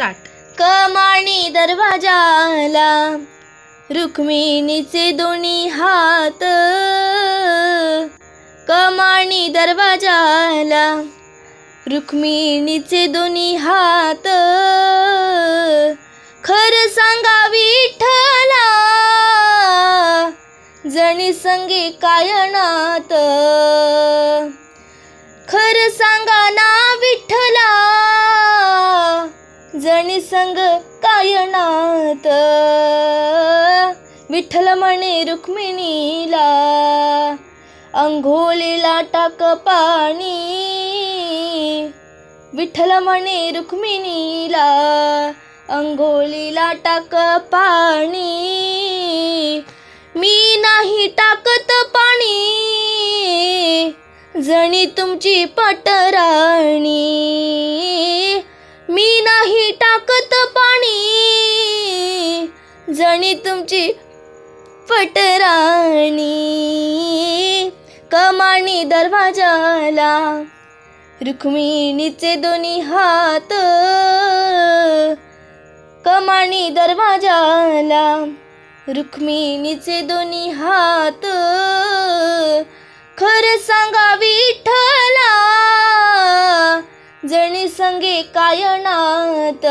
Start कमाणी दरवाजाला रुक्मिणीचे दोन्ही हात. कमाणी दरवाजाला रुक्मिणीचे दोन्ही हात. खर सांगा विठला जणी संगे कायनात खर सांगा संग कायनात विठ्ठल म्हणे रुक्मिणीला अंघोळीला टाक पाणी. विठ्ठल म्हणे रुक्मिणीला अंघोळीला टाक पाणी. मी नाही टाकत पाणी जणी तुमची पटराणी. मी नाही टाकत पाणी. जणी तुमची पटराणी. कमाणी दरवाजाला. रुक्मिणीचे दोन्ही हात. कमाणी दरवाजाला. रुक्मिणीचे दोन्ही हात. खरं सांग कायनात.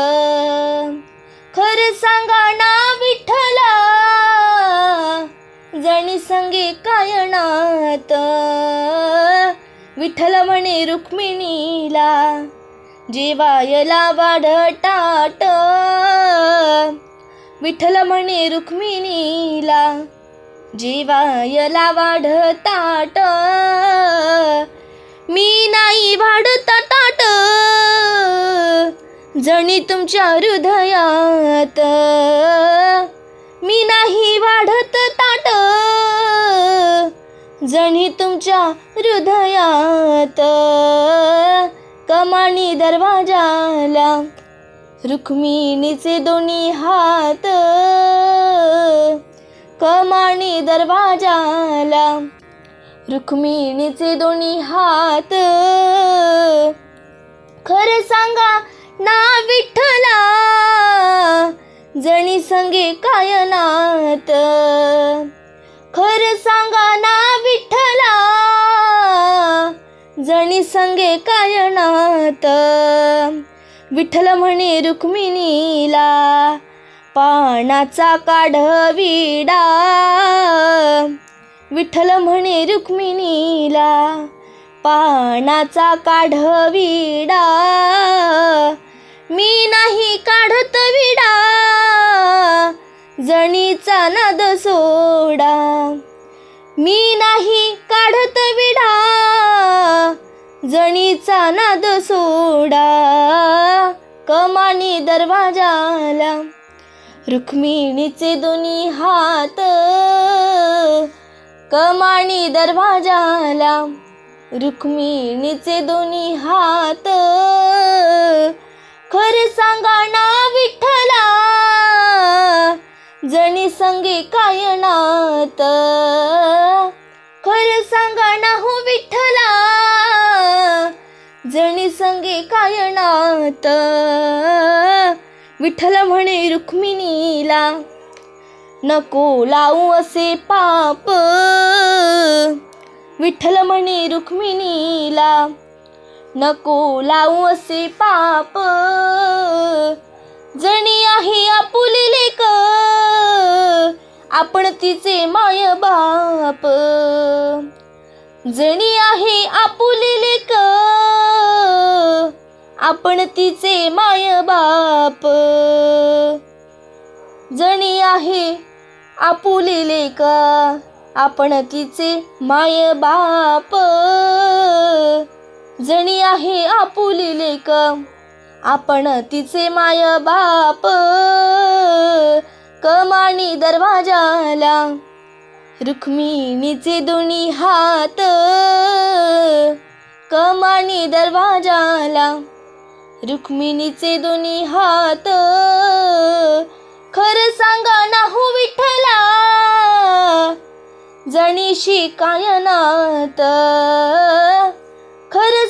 खर सांगा ना विठ्ठला जणी संगे कायनात. विठ्ठल म्हणे रुक्मिणीला जेवायला वाढ टाट विठ्ठल म्हणे रुक्मिणीला जेवायला वाढ ताट. मी नाही वाढत ताट जणी तुमच्या हृदयात. मी नाही वाढत ताट. जणी तुमच्या हृदयात. कमानी दरवाजाला रुक्मिणीचे दोन्ही हात. कमानी दरवाजाला रुक्मिणीचे दोन्ही हात. खरं सांगा ना विठ्ठला. जणी संगे कायनात खरं सांगा ना विठ्ठला. जणी संगे कायनात विठ्ठल म्हणे रुक्मिणीला पानाचा काढविडा विठ्ठल म्हणे रुक्मिणीला पानाचा काढविडा मी नाही काढत विडा. जणीचा नाद सोडा. मी नाही काढत विडा. जणीचा नाद सोडा. कमानी दरवाजाला रुक्मिणीचे दोन्ही हात. कमानी दरवाजाला रुक्मिणीचे दोन्ही हात. खर सांगा ना विठ्ठला जणी संगे कायनात खर सांगा ना हो विठ्ठला जणी संगे कायनात विठ्ठल म्हणे रुक्मिणीला नको लावू असे पाप. विठ्ठल म्हणे रुक्मिणीला नको लावू असे पाप. जणी आहे आपुली लेक आपण तिचे माय बाप. जणी आहे आपुली लेक आपण तिचे माय बाप. जणी आहे आपुली लेक आपण तिचे माय बाप. जणी आहे आपुली लेक. आपण तिचे माय बाप. कमाणी दरवाजाला. रुक्मिणीचे दोन्ही हात. कमाणी दरवाजाला. रुक्मिणीचे दोन्ही हात. खरं सांगा ना हो विठ्ठला. जणीशी कायनात खरं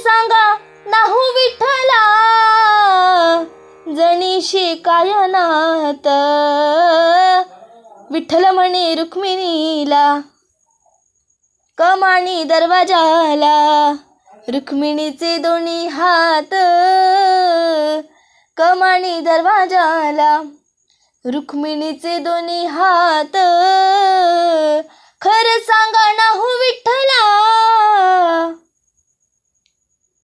सांगा नाहू विठ्ठला. जणीशी काय नात विठ्ठल म्हणे रुक्मिणीला. कमाणी दरवाजाला. रुक्मिणीचे दोन्ही हात. कमाणी दरवाजाला. रुक्मिणीचे दोन्ही हात. खरं सांगा नाहू विठ्ठला.